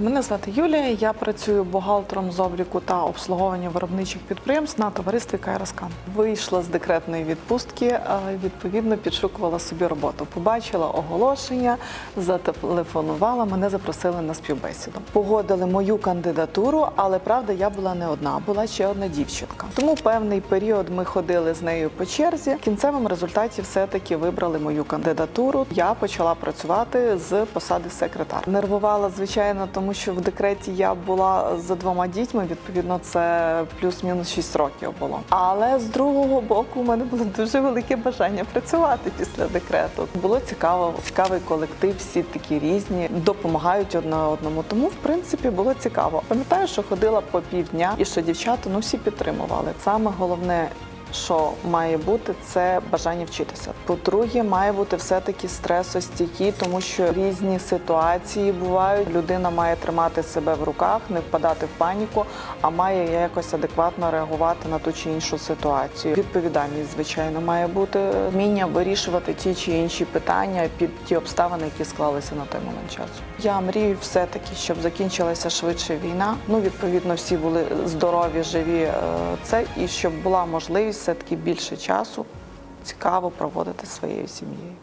Мене звати Юлія. Я працюю бухгалтером з обліку та обслуговування виробничих підприємств на товаристві КРСК. Вийшла з декретної відпустки, відповідно підшукувала собі роботу. Побачила оголошення, зателефонувала, мене запросили на співбесіду. Погодили мою кандидатуру, але правда, я була не одна, була ще одна дівчинка. Тому певний період ми ходили з нею по черзі. В кінцевому результаті все-таки вибрали мою кандидатуру. Я почала працювати з посади секретар. Нервувала, звичайно, тому що в декреті я була за двома дітьми. Відповідно, це плюс-мінус 6 років було. Але з другого боку, у мене було дуже велике бажання працювати після декрету. Було цікаво, цікавий колектив, всі такі різні, допомагають одне одному. Тому, в принципі, було цікаво. Пам'ятаю, що ходила по півдня, і що дівчата ну всі підтримували. Саме головне. Що має бути це бажання вчитися. По-друге, має бути все-таки стресостійкі, тому що різні ситуації бувають. Людина має тримати себе в руках, не впадати в паніку, а має якось адекватно реагувати на ту чи іншу ситуацію. Відповідальність, звичайно, має бути вміння вирішувати ті чи інші питання під ті обставини, які склалися на той момент часу. Я мрію все-таки, щоб закінчилася швидше війна. Ну, відповідно, всі були здорові, живі. е, Це і щоб була можливість все таки більше часу цікаво проводити своєю сім'єю.